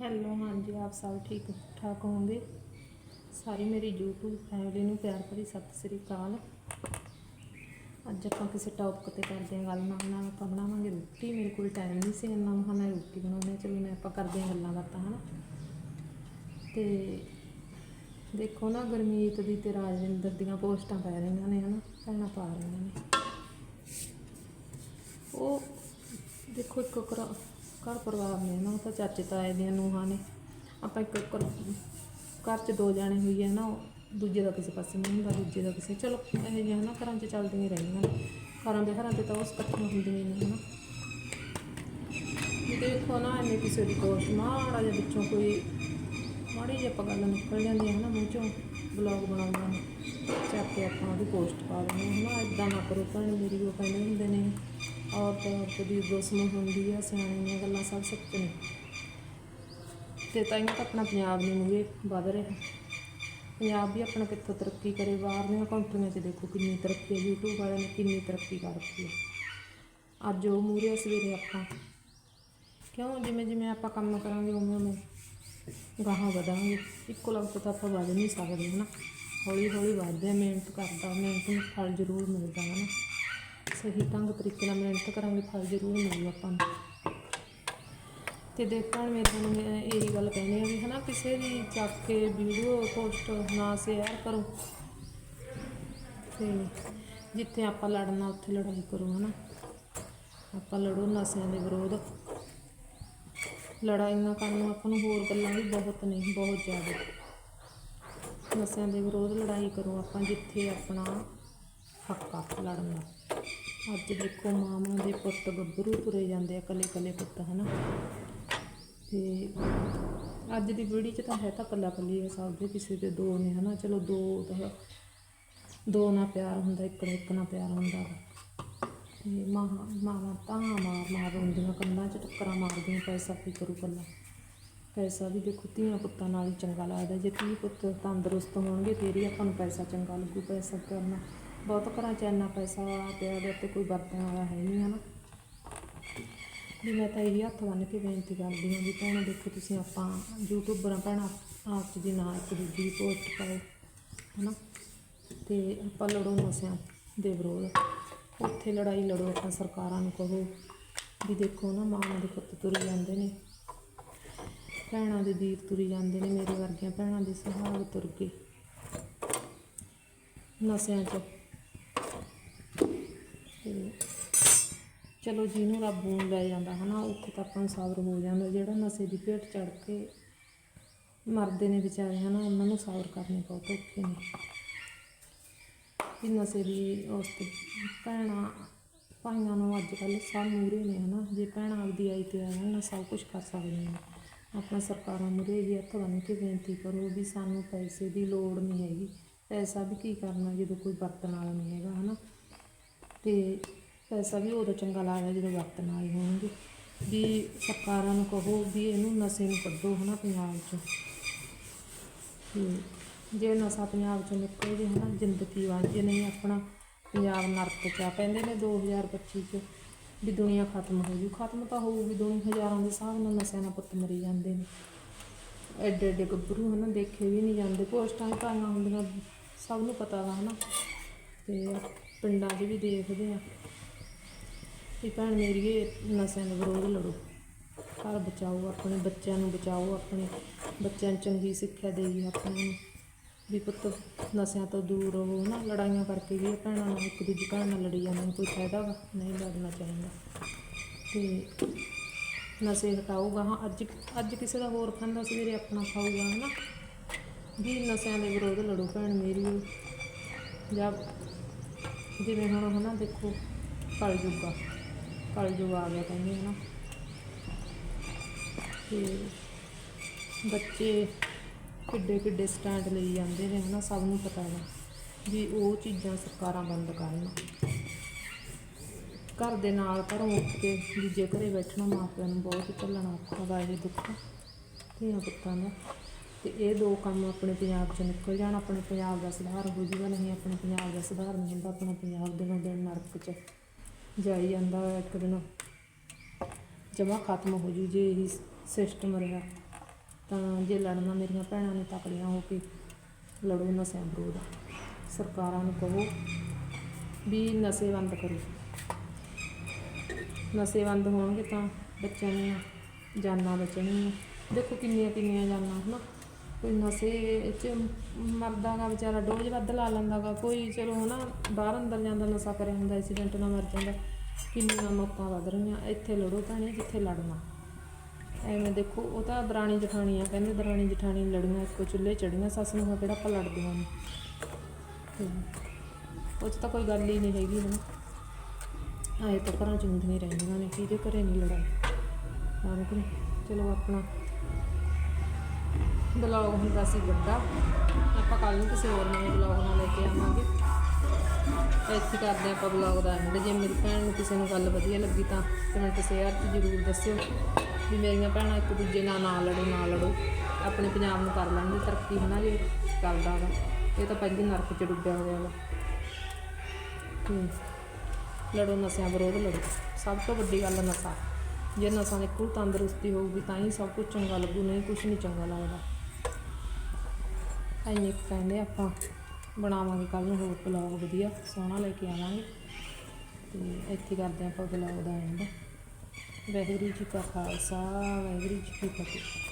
Hello ਹਾਂਜੀ, ਆਪ ਸਭ ਠੀਕ, ਠਾਕ ਹੋਵੋਗੇ? ਸਾਰੀ ਮੇਰੀ YouTube ਫੈਮਿਲੀ ਨੂੰ ਪਿਆਰ ਭਰੀ ਸਤਿ ਸ੍ਰੀ ਅਕਾਲ। ਅੱਜ ਆਪਾਂ ਕਿਸੇ ਟੌਪਿਕ ਤੇ ਕਰਦੇ ਹਾਂ ਗੱਲ, ਨਾਲ ਨਾਲ ਆਪਾਂ ਬਣਾਵਾਂਗੇ ਰੋਟੀ। ਮੇਰੇ ਕੋਲ ਟਾਈਮ ਨਹੀਂ ਸੀ, ਇੰਨਾ ਮਹਾਂ ਮੈਂ ਰੋਟੀ ਬਣਾਉਣੀ ਚਲੋ, ਮੈਂ ਆਪਾਂ ਕਰਦੇ ਹਾਂ ਗੱਲਾਂ ਬਾਤਾਂ, ਹਨਾ? ਤੇ ਦੇਖੋ ਨਾ, ਗੁਰਮੀਤ ਦੀ ਤੇ ਰਾਜਵਿੰਦਰ ਦੀਆਂ ਪੋਸਟਾਂ ਪੈ ਰਹੀਆਂ ਨੇ, ਹਨਾ? ਭੈਣਾਂ ਪਾ ਰਹੀਆਂ ਨੇ। ਉਹ ਦੇਖੋ, ਇੱਕ ਘਰ ਪਰਿਵਾਰ ਨੇ ਨਾ, ਉਹ ਤਾਂ ਚਾਚੇ ਤਾਏ ਦੀਆਂ ਨੂੰਹਾਂ ਨੇ। ਆਪਾਂ ਇੱਕ ਘਰ ਘਰ 'ਚ ਦੋ ਜਾਣੇ ਹੋਈਏ ਨਾ, ਉਹ ਦੂਜੇ ਦਾ ਕਿਸੇ ਪਾਸੇ ਨਹੀਂ ਹੁੰਦਾ, ਦੂਜੇ ਦਾ ਕਿਸੇ, ਚਲੋ ਇਹ ਜਿਹਾ ਨਾ ਘਰਾਂ 'ਚ ਚੱਲਦੀਆਂ ਰਹਿੰਦੀਆਂ ਘਰਾਂ ਦੇ ਘਰਾਂ 'ਚ ਤਾਂ ਉਸ ਇਕੱਠੀਆਂ ਹੁੰਦੀਆਂ ਨੇ ਹਨਾ। ਦੇਖੋ ਨਾ ਐਵੇਂ ਕਿਸੇ ਦੀ ਪੋਸਟ ਮਾੜਾ ਜਿਹਾ ਵਿੱਚੋਂ ਕੋਈ, ਮਾੜੀ ਜਿਹੀ ਆਪਾਂ ਗੱਲ ਨਿਕਲ ਜਾਂਦੀ ਹੈ ਨਾ ਮੂੰਹ ਚੋਂ ਬਲੌਗ ਬਣਾਉਂਦਾ ਨੇ। ਚੱਕ ਕੇ ਆਪਾਂ ਉਹਦੀ ਪੋਸਟ ਪਾ ਦਿੰਦੇ ਹਾਂ ਹਨਾ ਇਦਾਂ ਨਾ ਕਰੋ, ਭੈਣ ਮੇਰੀ, ਉਹ ਕਹਿੰਦੇ ਹੁੰਦੇ ਨੇ। ਔਰਤ ਔਰਤ ਦੀ ਦੁਸ਼ਮਣ ਹੁੰਦੀ ਆ ਦੀਆਂ ਗੱਲਾਂ ਸਭ ਸੱਚ ਨੇ। ਤੇ ਤਾਂ ਤਾਂ ਆਪਣਾ ਪੰਜਾਬ ਨਹੀਂ ਮੂਹਰੇ ਵਧ ਰਿਹਾ। ਪੰਜਾਬ ਵੀ ਆਪਣਾ ਕਿੱਥੋਂ ਤਰੱਕੀ ਕਰੇ ਬਾਹਰ ਦੀਆਂ ਕੰਟਰੀਆਂ 'ਚ ਦੇਖੋ ਕਿੰਨੀ ਤਰੱਕੀ ਹੈ YouTube ਵਾਲਿਆਂ ਨੇ ਕਿੰਨੀ ਤਰੱਕੀ ਕਰਤੀ ਹੈ ਅੱਜ ਉਹ ਮੂਹਰੇ ਆ, ਸਵੇਰੇ ਆਪਾਂ। ਕਿਉਂ? ਜਿਵੇਂ ਜਿਵੇਂ ਆਪਾਂ ਕੰਮ ਕਰਾਂਗੇ ਉਵੇਂ ਉਵੇਂ ਗਾਹਾਂ ਵਧਾਂਗੇ। ਇੱਕੋ ਲਗਤ ਤਾਂ ਆਪਾਂ ਵਧ ਨਹੀਂ ਸਕਦੇ ਹਨਾ? ਹੌਲੀ ਹੌਲੀ ਵਧਦੇ ਮਿਹਨਤ ਕਰਦਾ ਮਿਹਨਤ ਨੂੰ ਫਲ ਜ਼ਰੂਰ ਮਿਲਦਾ ਹਨਾ? ਸਹੀ ਢੰਗ ਤਰੀਕੇ ਨਾਲ ਮਿਹਨਤ ਕਰਾਂਗੇ ਫਲ ਜ਼ਰੂਰ ਮਿਲੂ ਆਪਾਂ ਨੂੰ। ਤੇ ਦੇਖਣ ਮੇਰੇ ਨੂੰ ਇਹੀ ਗੱਲ ਕਹਿੰਦੀ ਆ ਵੀ ਹਨਾ, ਕਿਸੇ ਦੀ ਚੱਕ ਕੇ ਵੀਡੀਓ ਪੋਸਟ ਨਾ ਸ਼ੇਅਰ ਕਰੋ। ਤੇ ਜਿੱਥੇ ਆਪਾਂ ਲੜਨਾ, ਉੱਥੇ ਲੜਾਈ ਕਰੋ, ਹਨਾ। ਆਪਾਂ ਲੜੋ ਨਸ਼ਿਆਂ ਦੇ ਵਿਰੋਧ। ਲੜਾਈਆਂ ਕਰਨ ਆਪਾਂ ਨੂੰ ਹੋਰ ਗੱਲਾਂ ਵੀ ਬਹੁਤ ਨੇ, ਬਹੁਤ ਜ਼ਿਆਦਾ। ਨਸ਼ਿਆਂ ਦੇ ਵਿਰੋਧ ਲੜਾਈ ਕਰੋ ਆਪਾਂ, ਜਿੱਥੇ ਆਪਣਾ ਹੱਕ ਆ ਲੜਨ ਦਾ। ਅੱਜ ਦੇਖੋ ਮਾਵਾਂ ਦੇ ਪੁੱਤ ਗੱਭਰੂ ਤੁਰੇ ਜਾਂਦੇ ਆ ਕੱਲੇ ਕੱਲੇ ਪੁੱਤ, ਹਨਾ? ਤੇ ਅੱਜ ਦੀ ਵੀਡੀਓ 'ਚ ਤਾਂ ਹੈ ਤਾਂ ਕੱਲਾ ਕੱਲੀ ਹੈ ਸਭ ਦੇ, ਕਿਸੇ ਦੇ ਦੋ ਨੇ, ਹਨਾ? ਚਲੋ ਦੋ ਤਾਂ ਦੋ ਨਾਲ ਪਿਆਰ ਹੁੰਦਾ, ਇੱਕ ਨਾਲ ਇੱਕ ਨਾਲ ਪਿਆਰ ਹੁੰਦਾ ਵਾ। ਤੇ ਮਾਂ ਮਾਵਾਂ ਤਾਂ ਮਾਰ ਮਾਰ ਰੋਂਦੀਆਂ, ਕੰਨਾਂ 'ਚ ਟੱਕਰਾਂ ਮਾਰਦੀਆਂ, ਪੈਸਾ ਕੀ ਕਰੂ ਕੱਲਾ ਪੈਸਾ ਵੀ ਦੇਖੋ ਧੀਆਂ ਪੁੱਤਾਂ ਨਾਲ ਹੀ ਚੰਗਾ ਲੱਗਦਾ, ਜੇ ਧੀ ਪੁੱਤ ਤੰਦਰੁਸਤ ਹੋਣਗੇ, ਫੇਰ ਹੀ ਆਪਾਂ ਨੂੰ ਪੈਸਾ ਚੰਗਾ ਲੱਗੂ, ਪੈਸਾ ਕਰਨਾ। ਬਹੁਤ ਘਰਾਂ 'ਚ ਇੰਨਾ ਪੈਸਾ ਪਿਆ ਗਾ ਉੱਤੇ ਕੋਈ ਵਰਤਣ ਵਾਲਾ ਹੈ ਨਹੀਂ, ਹਨਾ? ਵੀ ਮੈਂ ਤਾਂ ਇਹੀ ਹੱਥ ਬੰਨ੍ਹ ਕੇ ਬੇਨਤੀ ਕਰਦੀ ਹਾਂ ਵੀ ਭੈਣਾਂ ਦੇਖੋ ਤੁਸੀਂ ਆਪਾਂ ਯੂਟਿਊਬਰਾਂ ਭੈਣਾਂ ਆਪ 'ਚ ਦੀ ਨਾ ਇੱਕ ਦੂਜੀ ਦੀ ਪੋਸਟ ਪਾਓ ਹਨਾ? ਤੇ ਆਪਾਂ ਲੜੋ ਨਸ਼ਿਆਂ ਦੇ ਵਿਰੋਧ। ਉੱਥੇ ਲੜਾਈ ਲੜੋ, ਆਪਾਂ ਸਰਕਾਰਾਂ ਨੂੰ ਕਹੋ ਵੀ ਦੇਖੋ ਨਾ, ਮਾਵਾਂ ਦੇ ਪੁੱਤ ਤੁਰੇ ਜਾਂਦੇ ਨੇ, ਭੈਣਾਂ ਦੇ ਵੀਰ ਤੁਰੀ ਜਾਂਦੇ ਨੇ, ਮੇਰੇ ਵਰਗੀਆਂ ਭੈਣਾਂ ਦੇ ਸੁਹਾਗ ਤੁਰ ਗਏ। ਨਸ਼ਿਆਂ 'ਚ ਤੇ ਚਲੋ ਜਿਹਨੂੰ ਰੱਬ ਨੂੰ ਲੈ ਜਾਂਦਾ ਹਨਾ, ਉੱਥੇ ਤਾਂ ਆਪਾਂ ਨੂੰ ਸਬਰ ਹੋ ਜਾਂਦਾ। ਜਿਹੜਾ ਨਸ਼ੇ ਦੀ ਭੇਟ ਚੜ ਕੇ ਮਰਦੇ ਨੇ ਵਿਚਾਰੇ ਹਨਾ, ਉਹਨਾਂ ਨੂੰ ਸਬਰ ਕਰਨੇ ਬਹੁਤ ਔਖੇ ਨੇ। ਵੀ ਨਸ਼ੇ ਦੀ ਉਸ ਤੇ ਭੈਣਾਂ, ਭਾਈਆਂ ਨੂੰ ਅੱਜ ਕੱਲ੍ਹ ਸਭ ਮੂਹਰੇ ਨੇ ਹਨਾ। ਜੇ ਭੈਣਾਂ ਆਪਦੀ ਆਈ ਤੇ ਆ ਨਾ ਸਭ ਕੁਝ ਕਰ ਸਕਦੀਆਂ ਨੇ। ਆਪਣਾ ਸਰਕਾਰਾਂ ਮੂਹਰੇ ਇਹ ਹੱਥ ਬੰਨ੍ਹ ਕੇ ਬੇਨਤੀ ਕਰੋ ਵੀ ਸਾਨੂੰ ਪੈਸੇ ਦੀ ਲੋੜ ਨਹੀਂ ਹੈਗੀ। ਪੈਸਾ ਵੀ ਕੀ ਕਰਨਾ ਜਦੋਂ ਕੋਈ ਵਰਤਣ ਵਾਲਾ ਨਹੀਂ ਹੈਗਾ ਹਨਾ। ਤੇ ਪੈਸਾ ਵੀ ਉਦੋਂ ਚੰਗਾ ਲੱਗਦਾ ਜਦੋਂ ਵਰਤਣ ਵਾਲੇ ਹੋਣਗੇ। ਵੀ ਸਰਕਾਰਾਂ ਨੂੰ ਕਹੋ ਵੀ ਇਹਨੂੰ ਨਸ਼ੇ ਨੂੰ ਕੱਢੋ ਹਨਾ ਪੰਜਾਬ 'ਚ। ਤੇ ਜੇ ਨਸ਼ਾ ਪੰਜਾਬ 'ਚੋਂ ਨਿਕਲ ਜੇ ਹਨਾ, ਜ਼ਿੰਦਗੀ ਬਣ ਨਹੀਂ ਆਪਣਾ ਪੰਜਾਬ ਨਰਕ 'ਚ ਆ। ਪੈਂਦੇ ਨੇ 2025 'ਚ ਵੀ ਦੁਨੀਆ ਖਤਮ ਹੋ ਜੂ। ਖਤਮ ਤਾਂ ਹੋਊਗੀ ਦੁਨੀਆ ਹਜ਼ਾਰਾਂ ਦੇ ਹਿਸਾਬ ਨਾਲ ਨਸ਼ਿਆਂ ਨਾਲ ਪੁੱਤ ਮਰੀ ਜਾਂਦੇ ਨੇ। ਐਡੇ ਐਡੇ ਗੱਭਰੂ ਹਨਾ, ਦੇਖੇ ਵੀ ਨਹੀਂ ਜਾਂਦੇ। ਪੋਸਟਾਂ ਹੀ ਪਾਈਆਂ ਹੁੰਦੀਆਂ, ਸਭ ਨੂੰ ਪਤਾ ਵਾ ਹਨਾ। ਤੇ ਪਿੰਡਾਂ 'ਚ ਵੀ ਦੇਖਦੇ ਆ। ਵੀ ਭੈਣ ਮੇਰੀਏ ਨਸ਼ਿਆਂ ਦੇ ਵਿਰੋਧ ਲੜੋ। ਘਰ ਬਚਾਓ ਆਪਣੇ, ਬੱਚਿਆਂ ਨੂੰ ਬਚਾਓ ਆਪਣੇ। ਬੱਚਿਆਂ ਨੂੰ ਚੰਗੀ ਸਿੱਖਿਆ ਦੇਈਏ ਆਪਣੇ ਨੂੰ। ਵੀ ਪੁੱਤ, ਨਸ਼ਿਆਂ ਤੋਂ ਦੂਰ ਰਹੋ ਨਾ। ਲੜਾਈਆਂ ਕਰਕੇ ਵੀ ਭੈਣਾਂ ਨਾਲ ਇੱਕ ਦੂਜੀ ਭੈਣ ਨਾਲ ਲੜੀ ਜਾਂਦੇ ਨੇ। ਕੋਈ ਫਾਇਦਾ ਵਾ? ਨਹੀਂ ਲੜਨਾ ਚਾਹੀਦਾ। ਤੇ ਨਸ਼ੇ ਹਟਾਊਗਾ ਹਾਂ ਅੱਜ ਅੱਜ ਕਿਸੇ ਦਾ ਹੋਰ ਖਾਂਦਾ ਸਵੇਰੇ ਆਪਣਾ ਖਾਊਗਾ ਹਨਾ ਵੀ ਨਸ਼ਿਆਂ ਦੇ ਵਿਰੋਧ ਲੜੋ ਭੈਣ ਮੇਰੀ। ਜਾਂ ਜਿਵੇਂ ਹੁਣ, ਹਨਾ ਦੇਖੋ, ਕਲਯੁੱਗ ਆ ਕਲਯੁੱਗ ਆ ਗਿਆ ਕਹਿੰਦੇ ਹਨਾ। ਤੇ ਬੱਚੇ ਕਿੱਡੇ ਕਿੱਡੇ ਸਟੈਂਡ ਲਈ ਜਾਂਦੇ ਨੇ ਹਨਾ, ਸਭ ਨੂੰ ਪਤਾ ਹੈ ਵੀ ਉਹ ਚੀਜ਼ਾਂ ਸਰਕਾਰਾਂ ਬੰਦ ਕਰਨ। ਘਰ ਦੇ ਨਾਲ ਘਰੋਂ ਉੱਠ ਕੇ ਦੂਜੇ ਘਰੇ ਬੈਠਣਾ ਮਾਪਿਆਂ ਨੂੰ ਬਹੁਤ ਝੱਲਣਾ ਔਖਾ ਦਾ ਇਹ ਦੁੱਖ। ਧੀਆਂ ਪੁੱਤਾਂ ਦਾ। ਤੇ ਇਹ ਦੋ ਕੰਮ ਆਪਣੇ ਪੰਜਾਬ 'ਚ ਨਿਕਲ ਜਾਣ, ਆਪਣੇ ਪੰਜਾਬ ਦਾ ਸੁਧਾਰ ਹੋ ਜੂਗਾ, ਨਹੀਂ ਆਪਣੇ ਪੰਜਾਬ ਦਾ ਸੁਧਾਰ ਨਹੀਂ ਹੁੰਦਾ, ਆਪਣਾ ਪੰਜਾਬ ਦਿਨੋਂ ਦਿਨ ਨਰਕ 'ਚ। ਜਾਈ ਜਾਂਦਾ ਵਾ ਇੱਕ ਦਿਨ। ਜਮਾ ਖਤਮ ਹੋ ਜੂ ਜੇ ਇਹੀ ਸਿਸਟਮ ਰਿਹਾ। ਤਾਂ ਜੇ ਲੜਨਾ ਮੇਰੀਆਂ ਭੈਣਾਂ ਨੇ ਤਕੜੀਆਂ ਹੋ ਕੇ, ਲੜੋ ਨਸ਼ਿਆਂ ਵਿਰੋਧ। ਸਰਕਾਰਾਂ ਨੂੰ ਕਹੋ ਵੀ ਨਸ਼ੇ ਬੰਦ ਕਰੋ। ਨਸ਼ੇ ਬੰਦ ਹੋਣਗੇ ਤਾਂ ਬੱਚਿਆਂ ਦੀਆਂ ਜਾਨਾਂ ਬਚਣਗੀਆਂ। ਦੇਖੋ ਕਿੰਨੀਆਂ ਕਿੰਨੀਆਂ ਜਾਨਾਂ, ਹਨਾ? ਕੋਈ ਨਸ਼ੇ ਚ ਮਰਦਾ ਗਾ ਵਿਚਾਰਾ, ਡੋਜ਼ ਵੱਧ ਲਾ ਲੈਂਦਾ ਗਾ। ਕੋਈ ਚਲੋ ਹਨਾ, ਬਾਹਰ ਅੰਦਰ ਜਾਂਦਾ, ਨਸ਼ਾ ਕਰਿਆ ਹੁੰਦਾ ਐਕਸੀਡੈਂਟ ਨਾਲ ਮਰ ਜਾਂਦਾ। ਕਿੰਨੀਆਂ ਮੌਤਾਂ ਵੱਧ ਰਹੀਆਂ, ਇੱਥੇ ਲੜੋ ਭੈਣੇ, ਜਿੱਥੇ ਲੜਨਾ। ਐਵੇਂ ਦੇਖੋ, ਉਹ ਤਾਂ ਦਰਾਣੀ ਜਠਾਣੀ ਆ ਕਹਿੰਦੇ, ਦਰਾਣੀ ਜਠਾਣੀ ਲੜੀਆਂ, ਇੱਕੋ ਚੁੱਲ੍ਹੇ ਚੜੀਆਂ, ਸੱਸ ਨੂੰ ਕਿਹੜਾ ਆਪਾਂ ਲੜਦੀਆਂ ਨੇ ਉਹ 'ਚ ਤਾਂ ਕੋਈ ਗੱਲ ਹੀ ਨਹੀਂ ਹੈਗੀ ਹਨਾ। ਆਏ ਤਾਂ ਘਰਾਂ ਚ ਹੁੰਦੀਆਂ ਰਹਿੰਦੀਆਂ ਨੇ, ਕਿਹਦੇ ਘਰੇ ਨਹੀਂ ਲੜਾਈ। ਹਾਂ ਚਲੋ ਆਪਣਾ ਬਲੌਗ ਹੁੰਦਾ ਸੀ ਵੱਡਾ। ਆਪਾਂ ਕੱਲ ਨੂੰ ਕਿਸੇ ਹੋਰ ਨਵੇਂ ਬਲੌਗ ਨਾਲ ਲੈ ਕੇ ਆਵਾਂਗੇ। ਤਾਂ ਇੱਥੇ ਕਰਦੇ ਹਾਂ ਆਪਾਂ ਬਲੌਗ ਦਾ ਐਂਡ ਜੇ ਮੇਰੀ ਭੈਣ ਨੂੰ ਕਿਸੇ ਨੂੰ ਗੱਲ ਵਧੀਆ ਲੱਗੀ ਤਾਂ ਕਮੈਂਟ ਸ਼ੇਅਰ 'ਚ ਜ਼ਰੂਰ ਦੱਸਿਓ ਵੀ ਮੇਰੀਆਂ ਭੈਣਾਂ ਇੱਕ ਦੂਜੇ ਨਾਲ ਨਾ ਲੜੋ ਨਾ ਲੜੋ। ਆਪਣੇ ਪੰਜਾਬ ਨੂੰ ਕਰ ਲੈਣਗੇ, ਤਰੱਕੀ ਹਨਾ ਜੇ ਕਰਦਾ ਵਾ। ਇਹ ਤਾਂ ਪਹਿਲੀ ਨਰਕ 'ਚ ਡੁੱਬਿਆ ਹੋਇਆ ਵਾ। ਲੜੋ ਨਸ਼ਿਆਂ ਵਿਰੋਧ ਲੜੋ। ਸਭ ਤੋਂ ਵੱਡੀ ਗੱਲ ਨਸ਼ਾ। ਜੇ ਨਸ਼ਾ ਨਿਕਲ ਤੰਦਰੁਸਤੀ ਹੋਊਗੀ ਤਾਂ ਹੀ ਸਭ ਕੁਝ ਚੰਗਾ ਲੱਗੂ, ਨਹੀਂ ਕੁਝ ਨਹੀਂ ਚੰਗਾ ਲੱਗਦਾ। ਐਂ ਇੱਕ ਕਹਿੰਦੇ ਆਪਾਂ ਬਣਾਵਾਂਗੇ ਕੱਲ ਨੂੰ ਹੋਰ ਬਲੌਗ ਵਧੀਆ, ਸੋਹਣਾ ਲੈ ਕੇ ਆਵਾਂਗੇ। ਤੇ ਇੱਥੇ ਕਰਦੇ ਆਪਾਂ blog the and Waheguru ji ਕਾ ਖਾਲਸਾ, ਵਾਹਿਗੁਰੂ ਜੀ ਕੀ ਫਤਿਹ।